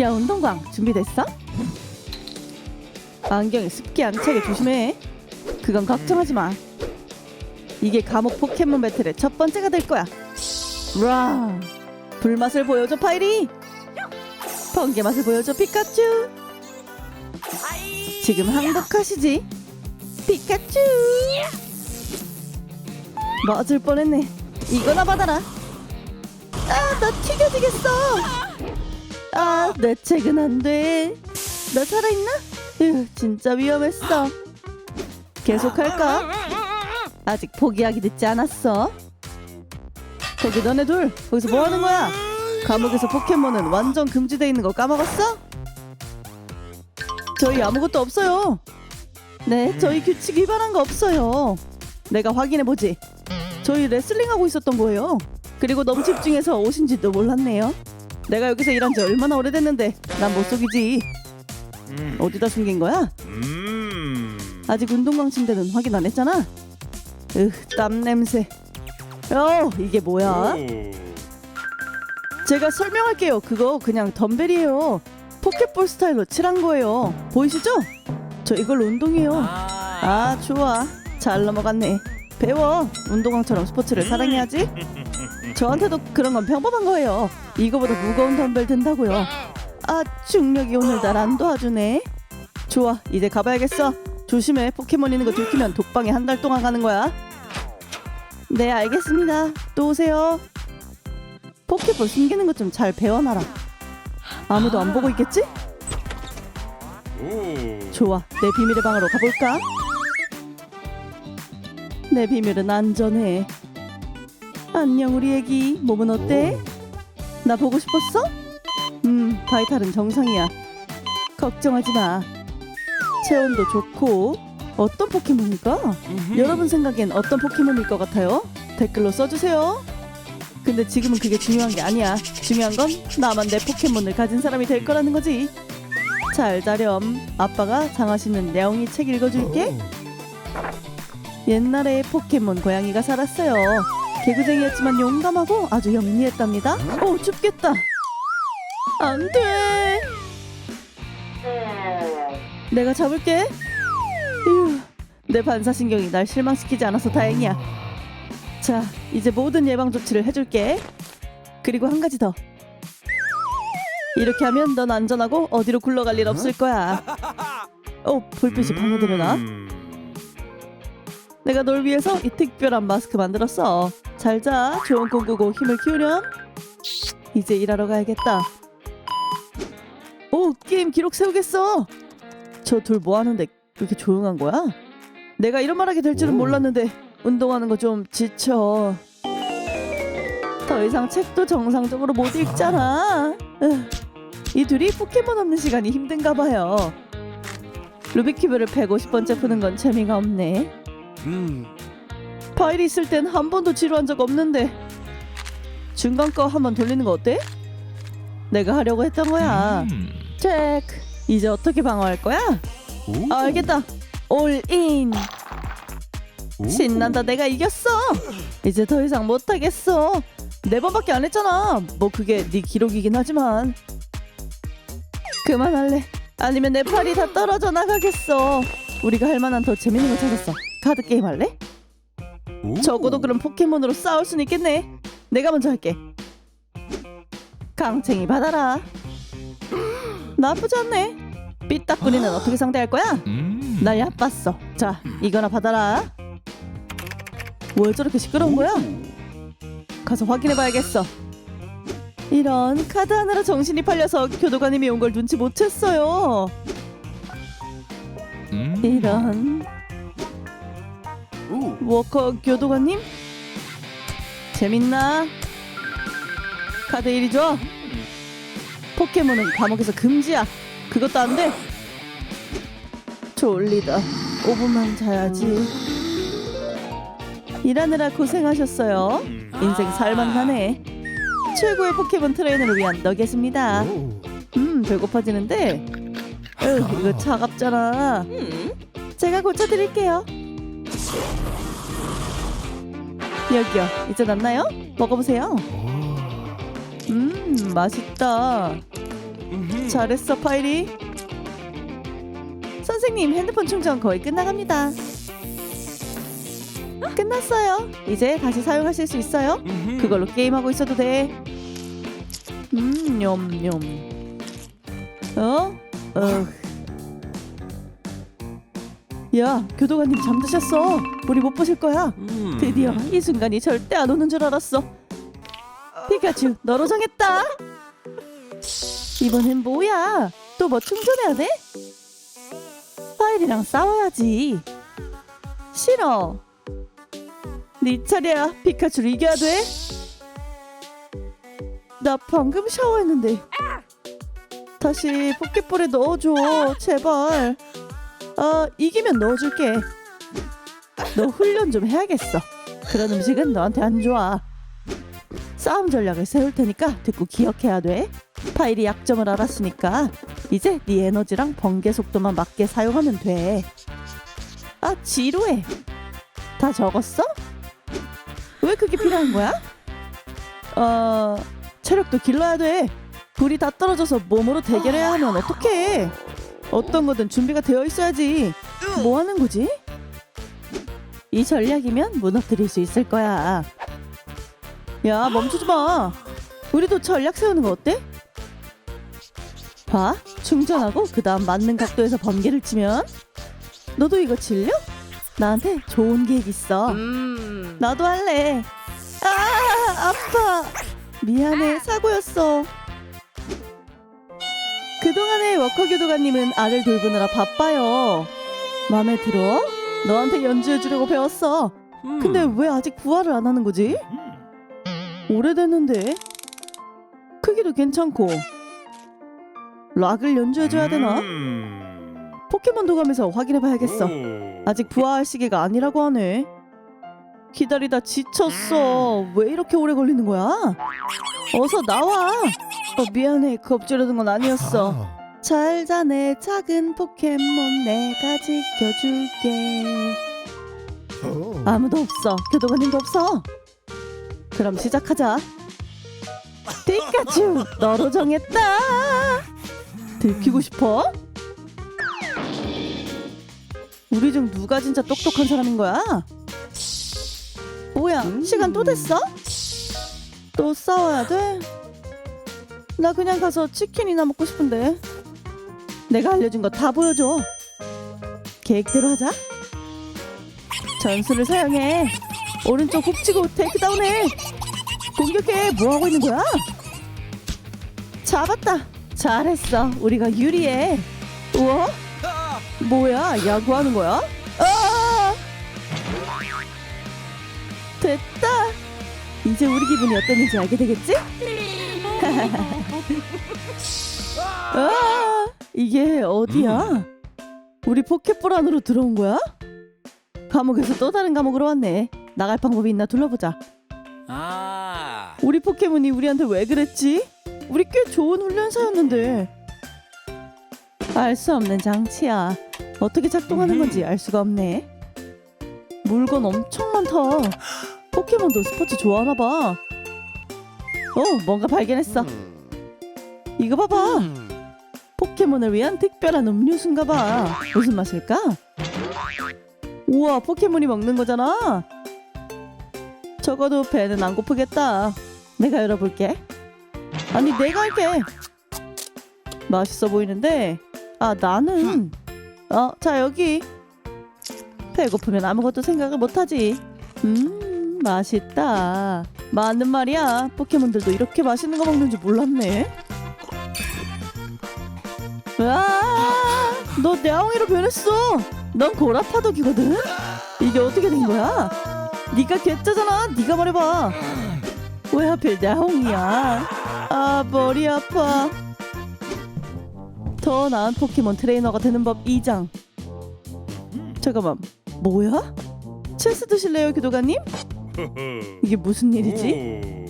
야 운동광 준비됐어? 안경에 습기 안 차게 조심해. 그건 걱정하지 마. 이게 감옥 포켓몬 배틀의 첫 번째가 될 거야. 라 불맛을 보여줘 파이리. 번개 맛을 보여줘 피카츄. 지금 항복하시지 피카츄. 맞을 뻔했네. 이거나 받아라. 아, 나 튀겨지겠어. 아, 내 책은 안 돼. 나 살아있나? 휴, 진짜 위험했어. 계속할까? 아직 포기하기 늦지 않았어. 거기 너네 둘, 거기서 뭐 하는 거야? 감옥에서 포켓몬은 완전 금지돼 있는 거 까먹었어? 저희 아무것도 없어요. 네, 저희 규칙 위반한 거 없어요. 내가 확인해 보지. 저희 레슬링 하고 있었던 거예요. 그리고 너무 집중해서 오신지도 몰랐네요. 내가 여기서 일한 지 얼마나 오래됐는데 난 못 속이지. 음. 어디다 숨긴 거야? 음. 아직 운동광 침대는 확인 안 했잖아. 으, 땀 냄새. 어, 이게 뭐야? 오. 제가 설명할게요. 그거 그냥 덤벨이에요. 포켓볼 스타일로 칠한 거예요. 보이시죠? 저 이걸로 운동해요. 아, 좋아. 잘 넘어갔네. 배워. 운동왕처럼 스포츠를 사랑해야지. 저한테도 그런 건 평범한 거예요. 이거보다 무거운 덤벨 든다고요. 아, 중력이 오늘 날 안 도와주네. 좋아, 이제 가봐야겠어. 조심해. 포켓몬 있는 거 들키면 독방에 한 달 동안 가는 거야. 네, 알겠습니다. 또 오세요. 포켓볼 숨기는 것 좀 잘 배워놔라. 아무도 안 보고 있겠지? 오. 좋아, 내 비밀의 방으로 가볼까? 내 비밀은 안전해. 안녕 우리 애기, 몸은 어때? 나 보고 싶었어? 음, 바이탈은 정상이야. 걱정하지 마. 체온도 좋고 어떤 포켓몬일까? 여러분 생각엔 어떤 포켓몬일 것 같아요? 댓글로 써주세요. 근데 지금은 그게 중요한 게 아니야. 중요한 건 나만 내 포켓몬을 가진 사람이 될 거라는 거지. 잘 자렴. 아빠가 장하시는 냐옹이 책 읽어줄게. 옛날에 포켓몬 고양이가 살았어요. 개구쟁이였지만 용감하고 아주 영리했답니다. 오 춥겠다. 안 돼. 내가 잡을게. 휴, 내 반사신경이 날 실망시키지 않아서 다행이야. 자, 이제 모든 예방 조치를 해줄게. 그리고 한 가지 더. 이렇게 하면 넌 안전하고 어디로 굴러갈 일 없을 거야. 어, 불빛이 방해되려나? 음. 내가 널 위해서 이 특별한 마스크 만들었어. 잘 자. 좋은 꿈 꾸고 힘을 키우렴. 이제 일하러 가야겠다. 오, 게임 기록 세우겠어. 저 둘 뭐 하는데 그렇게 조용한 거야? 내가 이런 말 하게 될 줄은 오. 몰랐는데 운동하는 거 좀 지쳐. 더 이상 책도 정상적으로 못 읽잖아. 으, 이 둘이 포켓몬 없는 시간이 힘든가 봐요. 루비큐브를 150번째 푸는 건 재미가 없네. 음. 파일이 있을 땐 한 번도 지루한 적 없는데 중간 거 한 번 돌리는 거 어때? 내가 하려고 했던 거야. 음. 체크. 이제 어떻게 방어할 거야? 오. 아, 알겠다. 올인. 오. 신난다. 내가 이겼어. 이제 더 이상 못 하겠어. 네 번밖에 안 했잖아. 뭐 그게 네 기록이긴 하지만 그만할래. 아니면 내 팔이 다 떨어져 나가겠어. 우리가 할 만한 더 재밌는 거 찾았어. 카드 게임 할래? 오. 적어도 그럼 포켓몬으로 싸울 순 있겠네. 내가 먼저 할게. 강챙이 받아라. 나쁘지 않네. 삐딱구리는 어떻게 상대할 거야? 음. 날 얕봤어. 자, 이거나 받아라. 왜 저렇게 시끄러운 거야? 가서 확인해봐야겠어. 이런 카드 하나로 정신이 팔려서 교도관님이 온 걸 눈치 못 챘어요. 음. 이런 오. 워커 교도관님? 재밌나? 카드 이리 줘. 포켓몬은 감옥에서 금지야. 그것도 안 돼. 졸리다. 5분만 자야지. 일하느라 고생하셨어요. 인생 살만하네. 최고의 포켓몬 트레이너를 위한 너겟입니다. 오. 음, 배고파지는데. 으, 이거 차갑잖아. 제가 고쳐드릴게요. 여기요. 이제 났나요? 먹어보세요. 오. 음, 맛있다. 잘했어 파이리 선생님 핸드폰 충전 거의 끝나갑니다 끝났어요 이제 다시 사용하실 수 있어요. 그걸로 게임하고 있어도 돼 음, 냠냠 어? 어. 야 교도관님 잠드셨어 우리 못 보실 거야 음. 드디어 이 순간이 절대 안 오는 줄 알았어. 피카츄, 너로 정했다. 이번엔 뭐야? 또 뭐 충전해야 돼? 파일이랑 싸워야지. 싫어. 네 차례야. 피카츄를 이겨야 돼. 나 방금 샤워했는데. 다시 포켓볼에 넣어줘. 제발. 아, 이기면 넣어줄게. 너 훈련 좀 해야겠어. 그런 음식은 너한테 안 좋아. 싸움 전략을 세울 테니까 듣고 기억해야 돼. 파일이 약점을 알았으니까 이제 네 에너지랑 번개 속도만 맞게 사용하면 돼. 아 지루해. 다 적었어? 왜 그게 필요한 거야? 어 체력도 길러야 돼. 불이 다 떨어져서 몸으로 대결해야 하면 어떡해? 어떤 거든 준비가 되어 있어야지. 뭐 하는 거지? 이 전략이면 무너뜨릴 수 있을 거야. 야, 멈추지 마. 우리도 전략 세우는 거 어때? 봐, 충전하고 그 다음 맞는 각도에서 번개를 치면 너도 이거 질려? 나한테 좋은 계획 있어. 음. 나도 할래. 아, 아파. 미안해, 사고였어. 그동안의 워커 교도관님은 아를 돌보느라 바빠요. 마음에 들어? 너한테 연주해 주려고 배웠어. 음. 근데 왜 아직 부활을 안 하는 거지? 오래됐는데. 크기도 괜찮고. 락을 연주해 줘야 되나? 음. 포켓몬 도감에서 확인해 봐야겠어. 오. 아직 부활 시기가 아니라고 하네. 기다리다 지쳤어. 왜 이렇게 오래 걸리는 거야? 어서 나와. 어, 미안해. 겁주려던 건 아니었어. 아. 잘 자네 작은 포켓몬 내가 지켜줄게. 아무도 없어. 교도관님도 없어. 그럼 시작하자. 피카츄, 너로 정했다. 들키고 싶어? 우리 중 누가 진짜 똑똑한 사람인 거야? 뭐야, 시간 또 됐어? 또 싸워야 돼? 나 그냥 가서 치킨이나 먹고 싶은데. 내가 알려준 거 다 보여줘. 계획대로 하자. 전술을 사용해. 오른쪽 훅 치고 테이크다운해. 공격해. 뭐 하고 있는 거야? 잡았다. 잘했어. 우리가 유리해. 우와? 뭐야? 야구하는 거야? 아! 됐다. 이제 우리 기분이 어땠는지 알게 되겠지? 아, 이게 어디야? 우리 포켓볼 안으로 들어온 거야? 감옥에서 또 다른 감옥으로 왔네. 나갈 방법이 있나 둘러보자. 아. 우리 포켓몬이 우리한테 왜 그랬지? 우리 꽤 좋은 훈련사였는데. 알 수 없는 장치야. 어떻게 작동하는 음. 건지 알 수가 없네. 물건 엄청 많다. 포켓몬도 스포츠 좋아하나 봐. 어, 뭔가 발견했어. 이거 봐봐. 음. 포켓몬을 위한 특별한 음료수인가 봐. 무슨 맛일까? 우와, 포켓몬이 먹는 거잖아. 적어도 배는 안 고프겠다. 내가 열어볼게. 아니, 내가 할게. 맛있어 보이는데. 아, 나는. 어, 자, 여기. 배고프면 아무것도 생각을 못하지. 음, 맛있다. 맞는 말이야. 포켓몬들도 이렇게 맛있는 거 먹는 줄 몰랐네. 너 내 아웅이로 변했어. 넌 고라파덕이거든. 이게 어떻게 된 거야? 네가 개짜잖아. 네가 말해봐. 왜 하필 내 아웅이야? 아 머리 아파. 더 나은 포켓몬 트레이너가 되는 법 2장. 잠깐만, 뭐야? 체스 드실래요, 교도관님? 이게 무슨 일이지?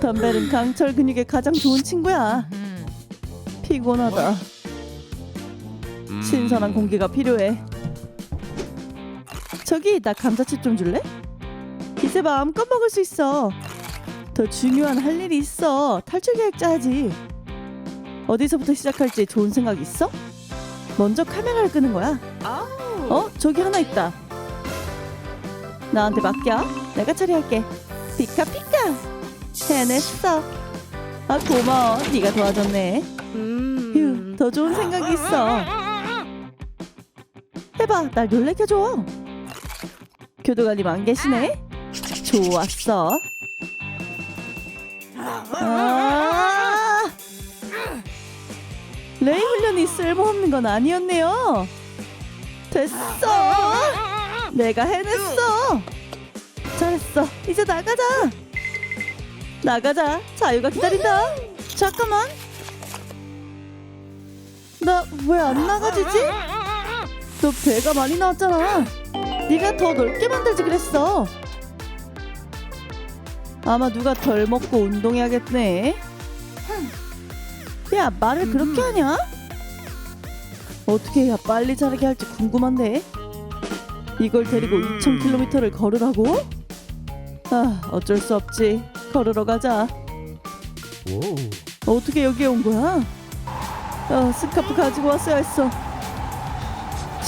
덤벨은 강철 근육에 가장 좋은 친구야. 피곤하다. 음. 신선한 공기가 필요해. 저기 나 감자칩 좀 줄래? 이제 마음껏 먹을 수 있어. 더 중요한 할 일이 있어. 탈출 계획 짜야지. 어디서부터 시작할지 좋은 생각 있어? 먼저 카메라를 끄는 거야. 어? 저기 하나 있다. 나한테 맡겨. 내가 처리할게. 피카 피카. 해냈어. 아 고마워. 네가 도와줬네. 휴, 더 좋은 생각이 있어. 해봐, 날 놀래켜줘. 교도관님 안 계시네? 좋았어. 아! 레이 훈련이 쓸모없는 건 아니었네요. 됐어. 내가 해냈어. 잘했어. 이제 나가자. 나가자. 자유가 기다린다. 잠깐만. 나 왜 안 나가지지? 너 배가 많이 나왔잖아. 네가 더 넓게 만들지 그랬어. 아마 누가 덜 먹고 운동해야겠네. 야 말을 그렇게 하냐? 어떻게 해야 빨리 자라게 할지 궁금한데. 이걸 데리고 음. 2,000km를 걸으라고? 아 어쩔 수 없지. 걸으러 가자. 오. 어떻게 여기에 온 거야? 아, 스카프 가지고 왔어야 했어.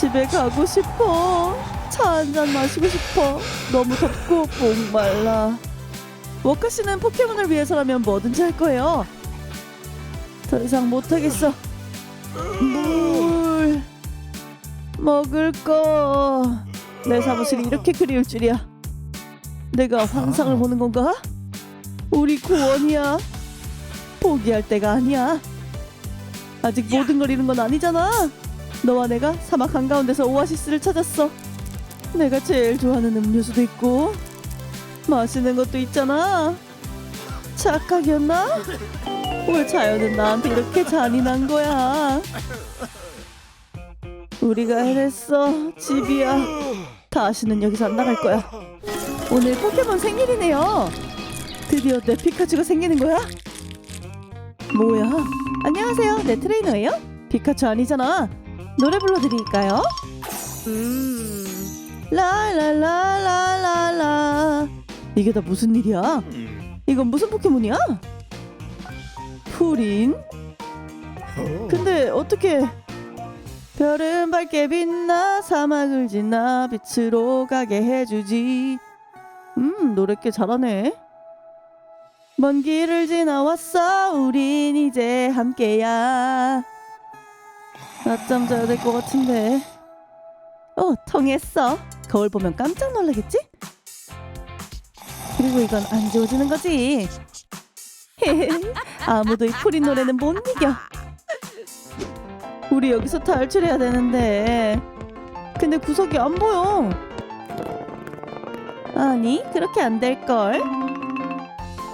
집에 가고 싶어. 차 한 잔 마시고 싶어. 너무 덥고 목말라. 워카 씨는 포켓몬을 위해서라면 뭐든지 할 거예요. 더 이상 못하겠어. 물 먹을 거. 내 사무실이 이렇게 그리울 줄이야. 내가 환상을 보는 건가? 우리 구원이야. 포기할 때가 아니야. 아직 모든 걸 잃은 건 아니잖아. 너와 내가 사막 한가운데서 오아시스를 찾았어. 내가 제일 좋아하는 음료수도 있고 맛있는 것도 있잖아. 착각이었나? 왜 자연은 나한테 이렇게 잔인한 거야? 우리가 해냈어. 집이야. 다시는 여기서 안 나갈 거야. 오늘 포켓몬 생일이네요. 드디어 내 피카츄가 생기는 거야? 뭐야? 안녕하세요. 내 트레이너예요? 피카츄 아니잖아. 노래 불러드릴까요? 라라라라라라. 이게 다 무슨 일이야? 이건 무슨 포켓몬이야? 푸린? 근데 어떻게 별은 밝게 빛나 사막을 지나 빛으로 가게 해주지. 음 노래 꽤 잘하네. 먼 길을 지나왔어 우린 이제 함께야 낮잠 자야 될 것 같은데 어 통했어 거울 보면 깜짝 놀라겠지? 그리고 이건 안 지워지는 거지 아무도 이 풀인 노래는 못 이겨 우리 여기서 탈출해야 되는데 근데 구석이 안 보여 아니 그렇게 안 될걸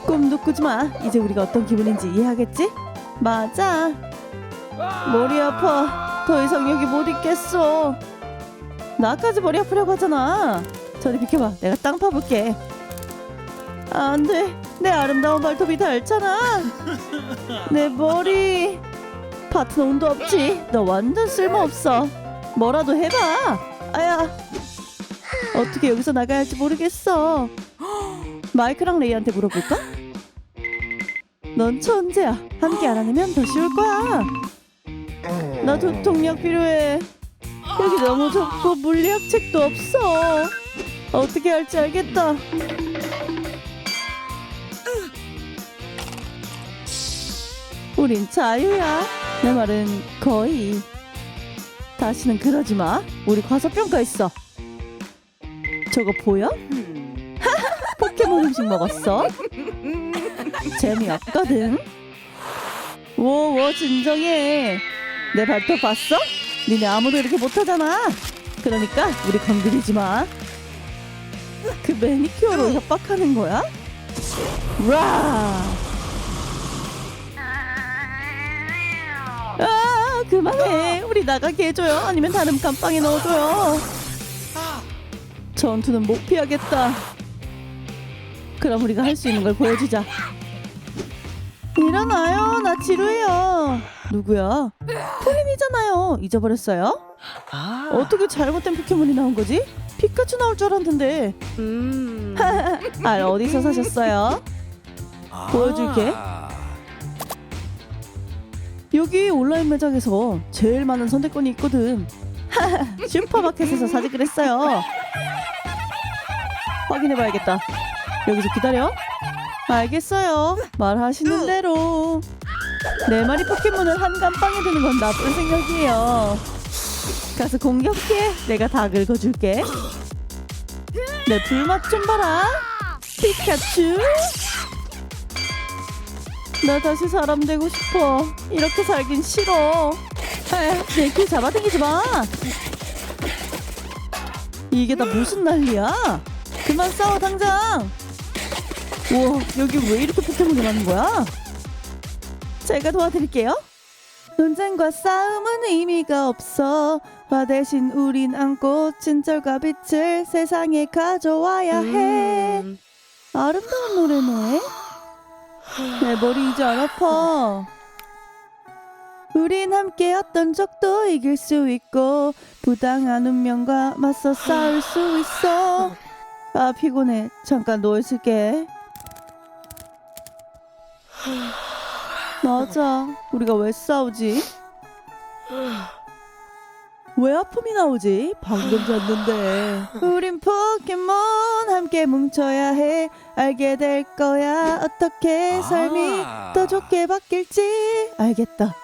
꿈도 꾸지 마. 이제 우리가 어떤 기분인지 이해하겠지? 맞아. 머리 아파. 더 이상 여기 못 있겠어. 나까지 머리 아프려고 하잖아. 저리 비켜봐. 내가 땅 파볼게. 안 돼. 내 아름다운 발톱이 닳잖아. 내 머리. 파트너 운도 없지. 너 완전 쓸모없어. 뭐라도 해봐. 아야. 어떻게 여기서 나가야 할지 모르겠어. 마이크랑 레이한테 물어볼까? 넌 천재야. 함께 알아내면 더 쉬울 거야. 나 도통약 필요해. 여기 너무 좁고 물리학 책도 없어. 어떻게 할지 알겠다. 우린 자유야. 내 말은 거의. 다시는 그러지 마. 우리 과소평가 있어. 저거 보여? 포켓몬 음식 먹었어? 재미없거든. 워 워 진정해. 내 발톱 봤어? 니네 아무도 이렇게 못하잖아. 그러니까 우리 건드리지 마. 그 매니큐어로 협박하는 거야? 라. 아 그만해. 우리 나가게 해줘요. 아니면 다른 감방에 넣어줘요. 전투는 못 피하겠다. 그럼 우리가 할 수 있는 걸 보여주자. 일어나요. 나 지루해요. 누구야? 푸린이잖아요. 잊어버렸어요? 아. 어떻게 잘못된 포켓몬이 나온 거지? 피카츄 나올 줄 알았는데. 알 어디서 사셨어요? 보여줄게. 여기 온라인 매장에서 제일 많은 선택권이 있거든. 슈퍼마켓에서 사지 그랬어요. 확인해봐야겠다. 여기서 기다려. 알겠어요. 말하시는 대로. 네 마리 포켓몬을 한 감방에 두는 건 나쁜 생각이에요. 가서 공격해. 내가 다 긁어줄게. 내 불맛 좀 봐라. 피카츄. 나 다시 사람 되고 싶어. 이렇게 살긴 싫어. 내길 잡아당기지 마. 이게 다 무슨 난리야? 그만 싸워 당장. 우와 여기 왜 이렇게 포켓몬이 많은 거야? 제가 도와드릴게요. 논쟁과 싸움은 의미가 없어. 화 대신 우린 안고 진절과 빛을 세상에 가져와야 해. 아름다운 노래네. 내 머리 이제 안 아파. 우린 함께였던 적도 이길 수 있고 부당한 운명과 맞서 싸울 수 있어. 아 피곤해. 잠깐 누워 있을게. 맞아. 우리가 왜 싸우지? 왜 아픔이 나오지? 방금 잤는데. 우린 포켓몬 함께 뭉쳐야 해. 알게 될 거야. 어떻게 삶이 아. 더 좋게 바뀔지. 알겠다.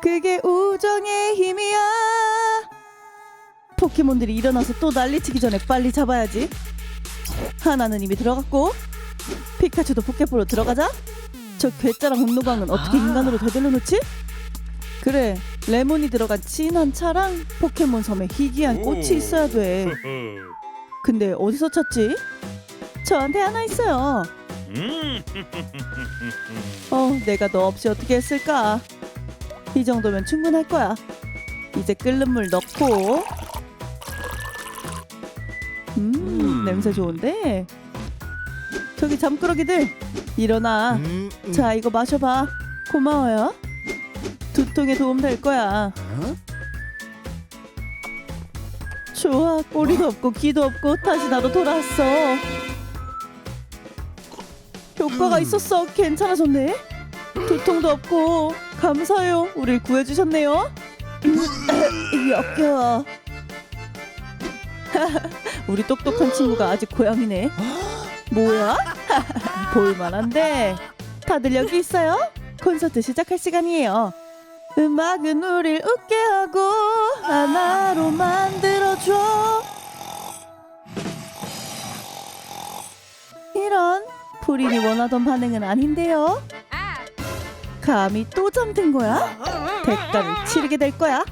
그게 우정의 힘이야. 포켓몬들이 일어나서 또 난리치기 전에 빨리 잡아야지. 하나는 이미 들어갔고 피카츄도 포켓볼로 들어가자. 저 괴짜랑 혼노광은 어떻게 아. 인간으로 되돌려 놓지? 그래 레몬이 들어간 진한 차랑 포켓몬 섬에 희귀한 꽃이 오. 있어야 돼. 근데 어디서 찾지? 저한테 하나 있어요. 음. 어, 내가 너 없이 어떻게 했을까? 이 정도면 충분할 거야. 이제 끓는 물 넣고. 음, 음. 냄새 좋은데. 저기 잠꾸러기들 일어나. 음. 자, 이거 마셔봐. 고마워요. 두통에 도움 될 거야. 어? 좋아, 꼬리도 없고 귀도 없고 다시 나로 돌아왔어. 효과가 음. 있었어. 괜찮아졌네. 두통도 없고 감사해요. 우릴 구해주셨네요. 음, 역겨워. 우리 똑똑한 친구가 아직 고양이네. 뭐야? 볼만한데. 다들 여기 있어요? 콘서트 시작할 시간이에요. 음악은 우릴 웃게 하고 하나로 만들어줘. 이런 프린이 원하던 반응은 아닌데요. 감히 또 잠든 거야? 대가를 치르게 될 거야.